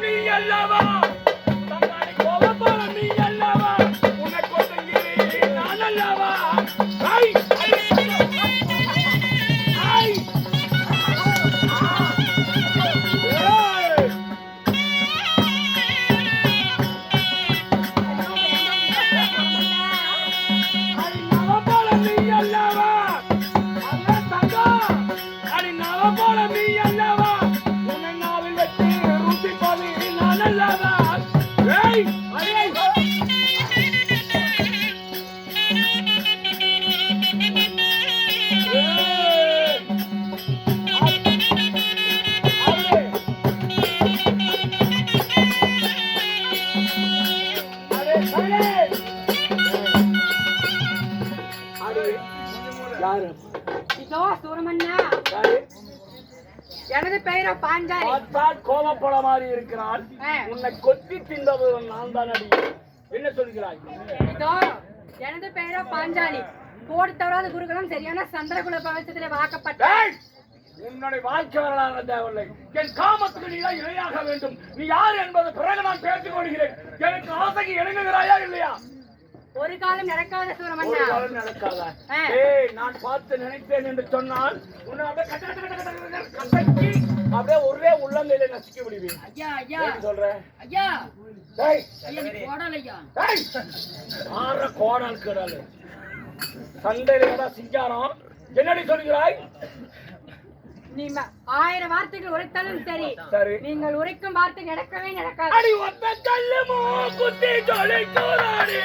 நீ அல்லவா யாரு? இதோ யாரு? எனது பெயரோ பாஞ்சாலி. பார்த்தால் கோபப்பட மாதிரி இருக்கிறான். உன்னை கொத்தி தின்றது நான் தான் அடி. என்ன சொல்கிறாய்? இதோ எனது பெயரோ பாஞ்சாலி. கோடி தவறாத குருகுலம் சரியான சந்திரகுல பவசத்திலே வாக்கப்பட்ட ஏய்! உன்னுடைய வாழ்க்கை வரலாறு தேவையில்லை. என் காமத்துக்கு நீ தான் இணையாக வேண்டும். நீ யார் என்பது பிறகு நான் பேசிக் கொள்கிறேன். எனக்கு ஆசைக்கு இணங்குகிறாயா இல்லையா? ஒரு காலம் நடக்காத ஒரு சூரமன்னா காலம் நடக்காதா. ஏய் நான் பார்த்து நினைத்தேன் என்று சொன்னால் உன்னை அப்படியே கட்ட கட்ட கட்ட கசக்கி அப்படியே ஒரே உள்ளங்கையில நசுக்கி விடுவேன் ஐயா ஐயா. ஏன் சொல்ற? ஐயா. டேய். ஐயா நீ போடல ஐயா. டேய். ஆற கோடால் கிடாலு சண்டையில சிங்காரம்? என்னடி சொல்கிறாய்? நீ ஆயிரம் வார்த்தைகள் உரைத்தாலும் சரி. சரி. நீங்கள் உரைக்கும் வார்த்தை நடக்கவே நடக்காது. அடி ஒத்த கல்லு மூக்குத்தி ஜொலிக்குதாடி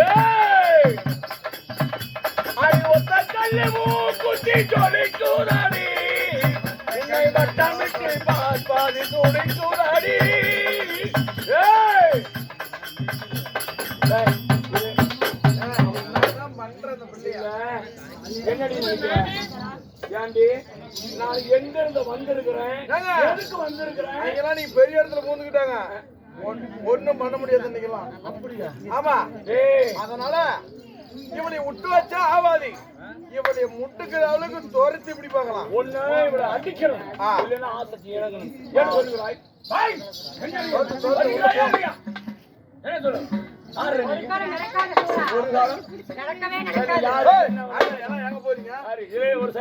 ஏய்! அடி ஒத்த டேய், இது- இல்ல, என்னடி? ஏண்டி நான் எங்க இருந்து வந்திருக்கிறேன்? எதுக்கு வந்திருக்கிறேன்? நீ பெரிய இடத்துல பூந்துக்கிட்டாங்க. ஒண்ணும் பண்ண முடியாது இன்னைக்கெல்லாம். அப்படியா? ஆமா. ஏய். அதனால இவனை விட்டு வச்சா ஆவாதி. இவனை முட்டுக்கிற அளவுக்கு துரத்தி இப்படி பார்க்கலாம் ஒண்ணு இவளை அடிக்கணும். இல்லைன்னா இறங்கணும் சொல்லுகிறாய் என்ன சொல்லு? ஒரு